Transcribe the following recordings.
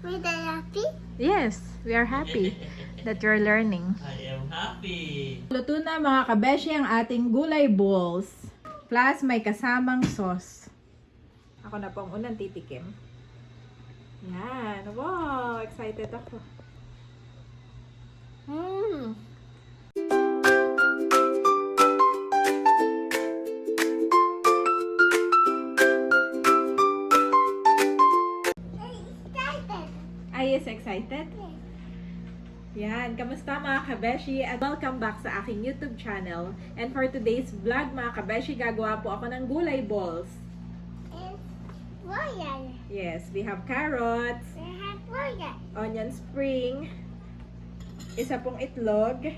With the happy? Yes, we are happy that you're learning. I am happy. Luto na mga kabeshi ang ating gulay balls. Plus may kasamang sauce. Ako na pong unang titikim. Yan. Wow! Excited ako. Mmm! Are you excited? Yan, kamusta mga kabeshi? At welcome back sa aking YouTube channel. And for today's vlog mga kabeshi, gagawa po ako ng gulay balls. And royal. Yes, we have carrots, We have royal. onion spring, isa pong itlog,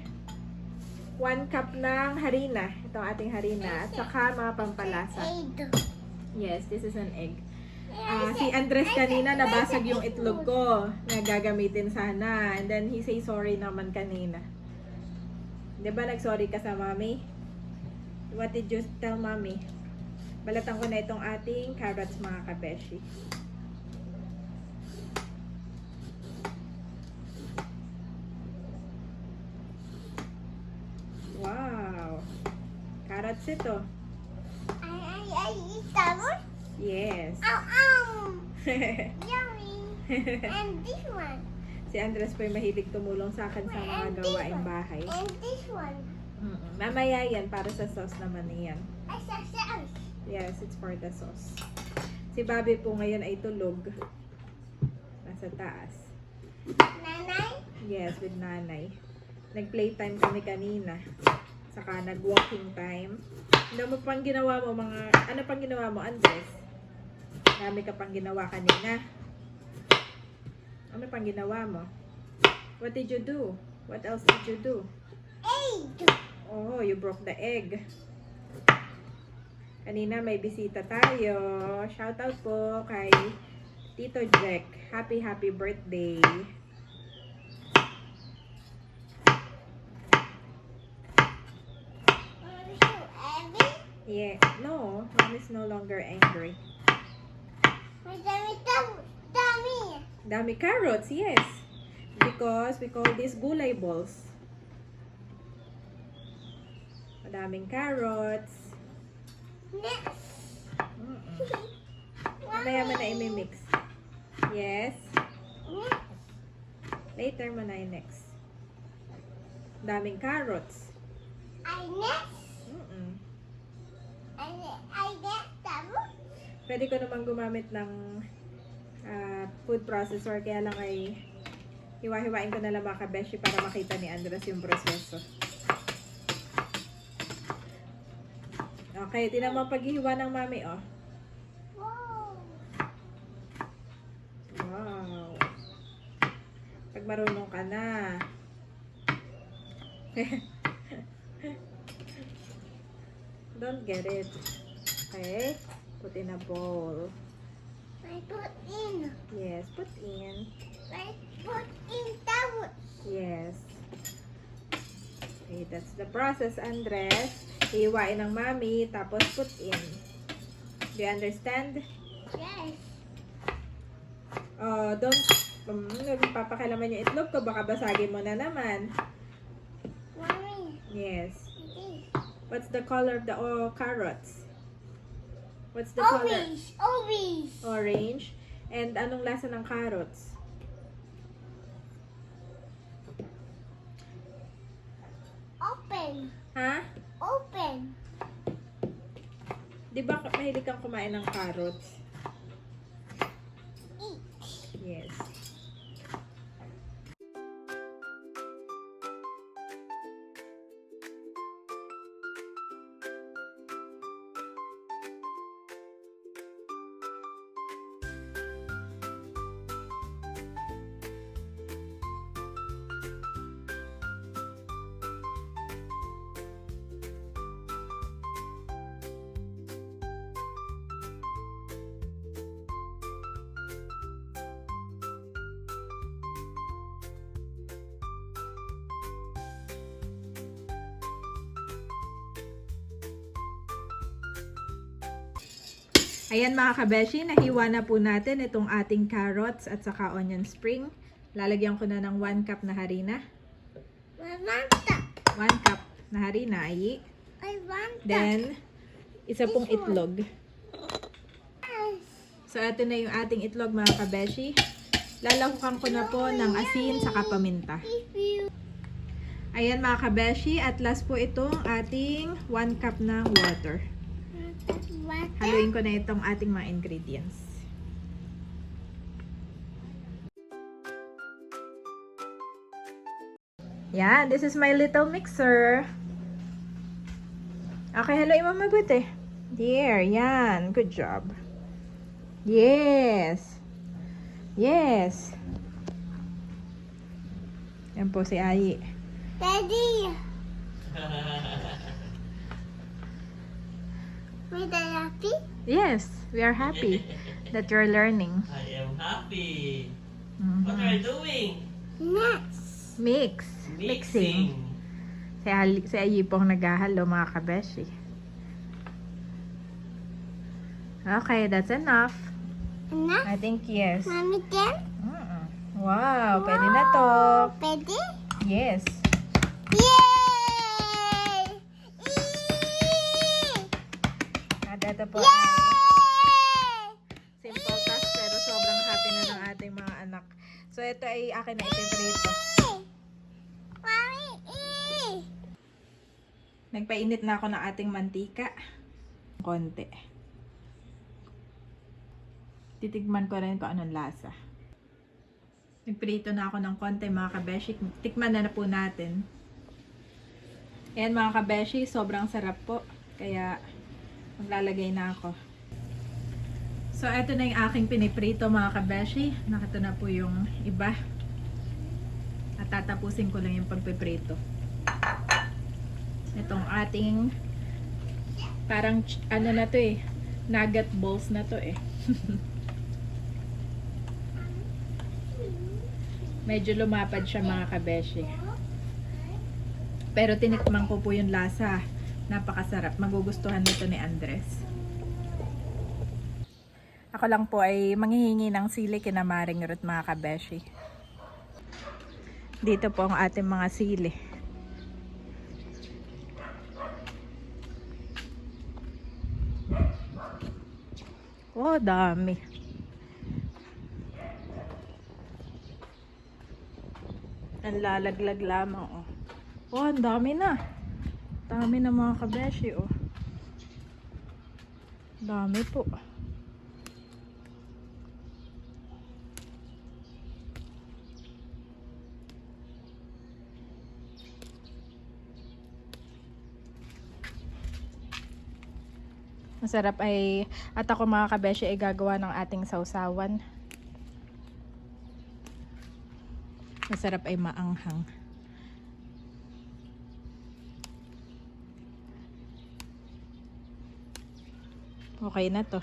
one cup ng harina. Ito ang ating harina. At saka mga pampalasa. Yes, this is an egg. Ah, si Andres kanina nabasag yung itlog ko na gagamitin sana. And then he say sorry naman kanina. 'Di ba nag-sorry ka sa mami? What did you tell mami? Balatan ko na itong ating carrots mga kabeshi. Wow! Carrots ito. I eat that one. Yes. Ow, ow. Yummy. And this one. Si Andres po ay mahilig tumulong sa akin sa mga And this gawaing one. bahay. And this one. Mm-mm. Mamaya yan, para sa sauce naman yan. Said sauce. Yes, it's for the sauce. Si Bobby po ngayon ay tulog. Nasa taas. Nanay. Yes, with nanay. Nag-playtime kami kanina. Saka nag-walking time. Ano mo pang ginawa mo mga... Ano pang ginawa mo, Andres? Dami ka pang ginawa kanina. Ano pang ginawa mo? What did you do? What else did you do? Egg. Oh, you broke the egg. Kanina may bisita tayo. Shout out po kay Tito Jack. Happy, happy birthday. Yeah, no, mom is no longer angry. Tummy, tum- tummy. Dami carrots, yes. Because we call these gulay balls. Madaming carrots. Next. Mm-mm. Mamaya mo na imimix. Yes. Next. Later mo na i-next. Daming carrots. I next. Mm-mm. I, I next that one. Pwede ko naman gumamit ng ah, food processor kaya lang ay hiwa-hiwain ko na lang mga kabeshi para makita ni Andres yung proseso. Okay, tinan mo ang paghihiwa ng mami, oh. Wow. Pag marunong ka na. Don't get it. Okay? Put in a bowl. I put in. Yes, put in. I put in one. Yes. Okay, that's the process, Andres. Iiwain ng mami, tapos put in. Do you understand? Yes. Oh, don't, um, nagpapakilaman yung itlog ko, baka basagin mo na naman. Mommy. Yes. What's the color of the oh, carrots? What's the color? Orange. Orange. Orange. And anong lasa ng carrots? Open. Ha? Open. Di ba mahilig kang kumain ng carrots? Ayan mga kabeshi, nahiwa na po natin itong ating carrots at saka onion spring. Lalagyan ko na ng 1 cup na harina. I want that. 1 cup na harina, ayi. That. Then, isa pong itlog. So, ito na yung ating itlog mga kabeshi. Lalahukan ko na po ng asin saka paminta. Ayan mga kabeshi, at last po itong ating 1 cup ng water. That. Haluin ko na itong ating mga ingredients. Yan, this is my little mixer. Okay, haluin mo mabuti. There, yan. Good job. Yes. Yes. Yan po si Ayi. Daddy. With the happy? Yes, we are happy that you're learning. I am happy. Mhm. What are you doing? Next. Mix. Mixing. Si, Ali, si Ayi pong naghahalo mga kabeshi. Okay, that's enough. Next. I think yes. Mommy then? Mm-mm. Wow, pwede na to. Pwede? Yes. Yay! Ito po ay Yay! simple task pero sobrang happy na ng ating mga anak. So ito ay akin na ipiprito. Mommy, eat! Nagpainit na ako ng ating mantika. Konti. Titigman ko rin kung anong lasa. Nagprito na ako ng konti mga kabeshi. Tikman na na po natin. Ayan mga kabeshi, sobrang sarap po. Kaya maglalagay na ako. So, ito na yung aking piniprito mga kabeshi. Nakita na po yung iba. At tatapusin ko lang yung pagpiprito. Itong ating parang ano na to eh. Nugget balls na to eh. Medyo lumapad siya mga kabeshi. Pero tinikman ko po yung lasa. Napakasarap. Magugustuhan nito ni Andres. Ako lang po ay manghihingi ng sili kina Maring Ruth mga kabeshi. Dito po ang ating mga sili. Oh, dami. Ang lalaglag lamang, oh. Oh, ang dami na. Dami na mga kabeshi, oh. Dami po. Masarap ay, at ako mga kabeshi ay gagawa ng ating sausawan. Masarap ay maanghang. Okay na to.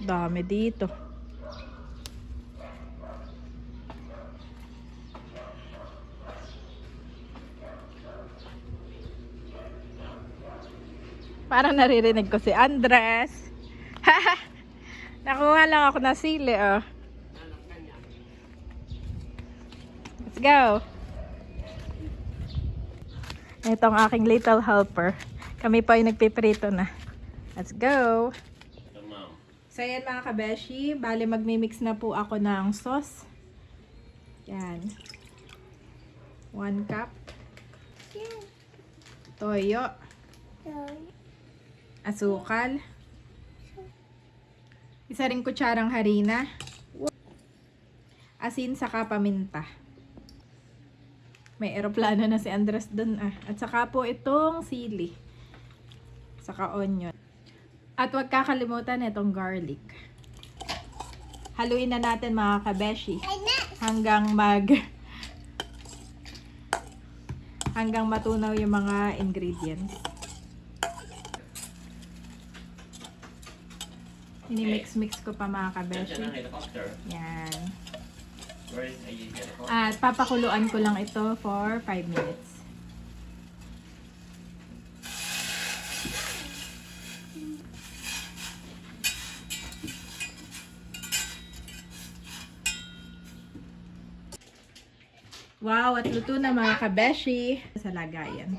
Dami dito. Parang naririnig ko si Andres. Nakuha lang ako na sili, oh. Let's go. Ito ang aking little helper. Kami pa ay nagpiprito na. Let's go. So, yan mga kabeshi. Bali, magmimix na po ako ng sauce. Yan. One cup. Toyo. Asukal. Isa ring kutsarang harina. Asin saka paminta. May eroplano na si Andres dun ah. At saka po itong sili. Saka onion. At huwag kakalimutan itong garlic. Haluin na natin mga kabeshi. Hanggang mag hanggang matunaw yung mga ingredients. Ini-mix-mix ko pa mga kabeshi. Yan. At papakuluan ko lang ito for 5 minutes. Wow, at luto na mga kabeshi. Sa lagayan.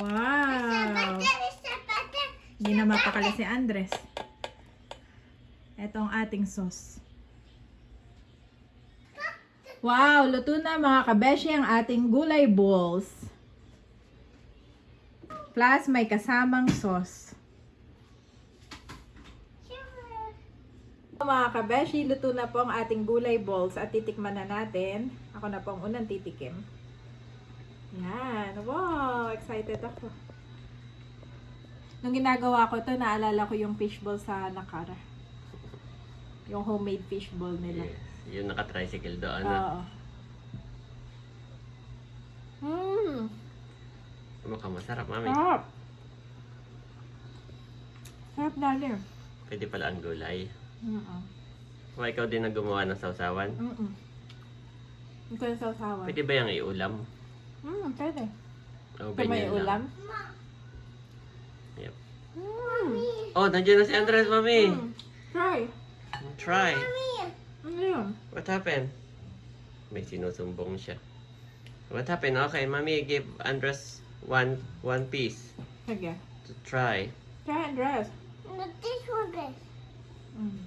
Wow! Hindi na mapakali si Andres. Ito ang ating sauce. Wow! Luto na mga kabeshi ang ating gulay balls. Plus, may kasamang sauce. Mga kabeshi, luto na po ang ating gulay balls at titikman na natin. Ako na po ang unang titikim. Yan. Wow! Excited ako. Nung ginagawa ko to, naalala ko yung fishball sa Nakara. Yung homemade fishball nila. Yes. Yung naka-tricycle doon. Oo. ano? Mmm! Mukhang masarap, mami. Sarap! Sarap dali. Pwede pala ang gulay. Mm-mm. O, ikaw din ang gumawa ng sausawan. Mm-mm. Ito yung sausawan. Pwede ba yung iulam? Mm, pwede. O, Ito may ganyan ulam. lang. Yep. Mm. Oh, nandiyan na si Andres, mami. Mm. Try. Try. Ano yun? What happened? May sinusumbong siya. What happened? Okay, mami, give Andres one one piece Sige. to try. Try and dress. Not this one, guys. Mm.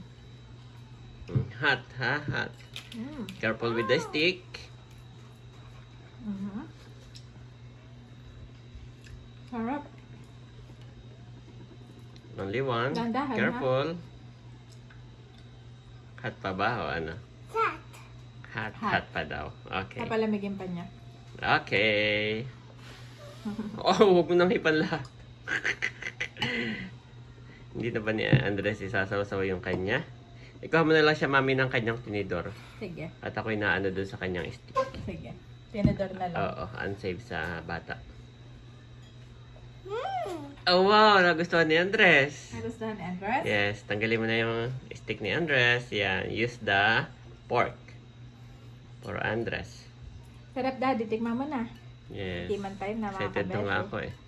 Mm, Hot, ha? Hot. Mm. Careful with the stick. Mhm. Sarap. Only one. Dahan-dahan, ha? Careful. Hot pa ba o ano? Hot, Hot. hot pa daw. Okay. Papalamigin pa niya. Okay. Oh, huwag mo nang hipan lahat. Hindi na ba ni Andres isasaw-saw yung kanya? Ikaw mo na lang siya mami ng kanyang tinidor. Sige. At ako'y naano doon sa kanyang stick. Sige. Tinidor na lang. Oo, unsafe sa bata. Hmm. Oh wow, nagustuhan ni Andres. Nagustuhan ni Andres? Yes, tanggalin mo na yung stick ni Andres. Yan, use the pork. For Andres. Sarap daddy, tikman mo na. Yes. Hindi man time na mga Excited na nga ako eh.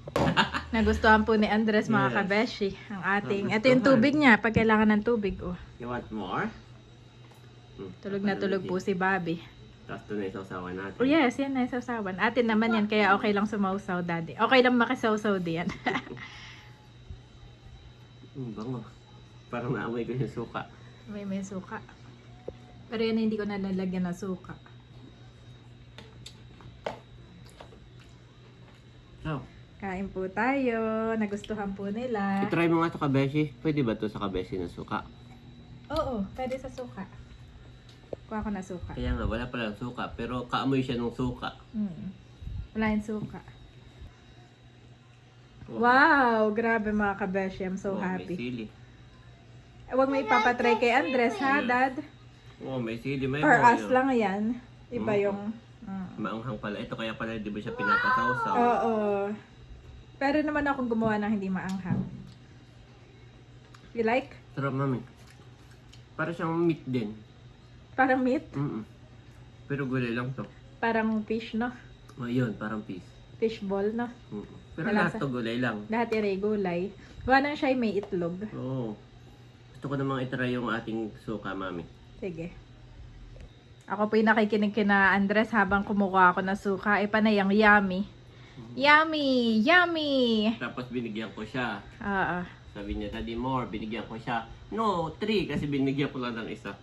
Nagustuhan po ni Andres mga Yes. kabeshi. Ang ating, ito Nagustuhan. yung tubig niya. Pag kailangan ng tubig, oh. You want more? Hmm, Tulog na tulog po si Bobby. Tapos ito na isasawa natin. Oh yes, yan na sausawan. Atin naman yan, kaya okay lang sumausaw daddy. Okay lang makisawsaw din yan. Hmm, bango. Parang naamoy ko yung suka. may may suka. Pero yan hindi ko na nalagyan ng suka. So, Kain po tayo. Nagustuhan po nila. itry mo nga ito kabeshi. Pwede ba ito sa kabeshi na suka? Oo, pwede sa suka. Kuha ko na suka. Kaya nga, wala palang suka. Pero kaamoy siya ng suka. Mm. Wala yung suka. Wow! Grabe mga kabeshi. I'm so Oh, May happy. sili. Eh, Huwag mo ipapatry kay Andres, ha, Dad? Oh, may sili. May For oil. us lang yan. Iba Mm. yung... Mm. Maanghang pala. Ito kaya pala di ba siya pinapasawsaw? Oo. Pero naman akong gumawa ng hindi maanghang. You like? Sarap mami. Para siyang meat din. Parang meat? Mm Pero gulay lang to. Parang fish, no? Oh, yun, parang piece. Fish ball, no? Mm Pero Malasa. lahat to gulay lang. Lahat yung gulay. Gawa nang siya ay may itlog. Oo. Gusto ko namang itry yung ating suka, mami. Sige. Ako po yung nakikinig kina Andres habang kumukuha ako ng suka. Eh, panay ang yummy. Yummy! Yummy! Tapos binigyan ko siya. Oo. Sabi niya, Daddy more. Binigyan ko siya. No, three. Kasi binigyan ko lang ng isa.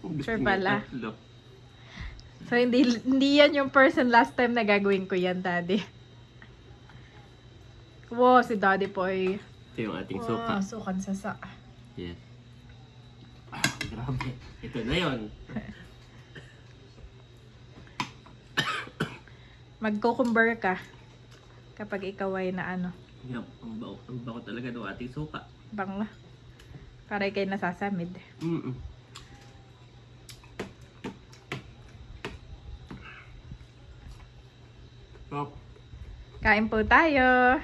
Gusto Sure niya pala. tatlo. So, hindi, hindi yan yung person last time na gagawin ko yan, Daddy. Wow, si Daddy po ay... Ito yung ating suka. Wow, sukan sa sa. Yes. Ah, grabe. Ito na yun. Mag-cucumber ka. Kapag ikaw ay na ano, Yup, ang bao, ang bao talaga ng ating suka. bang para ikay nasasamid. Mm-mm. So, Kain po tayo.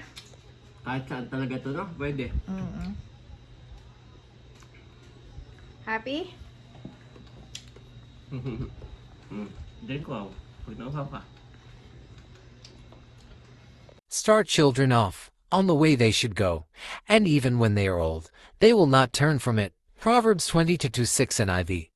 kahit saan talaga to, no? Pwede. mm Happy? mm. Drink ko. Pag nauhaw ka. Start children off on the way they should go, and even when they are old, they will not turn from it. Proverbs 22 6 NIV.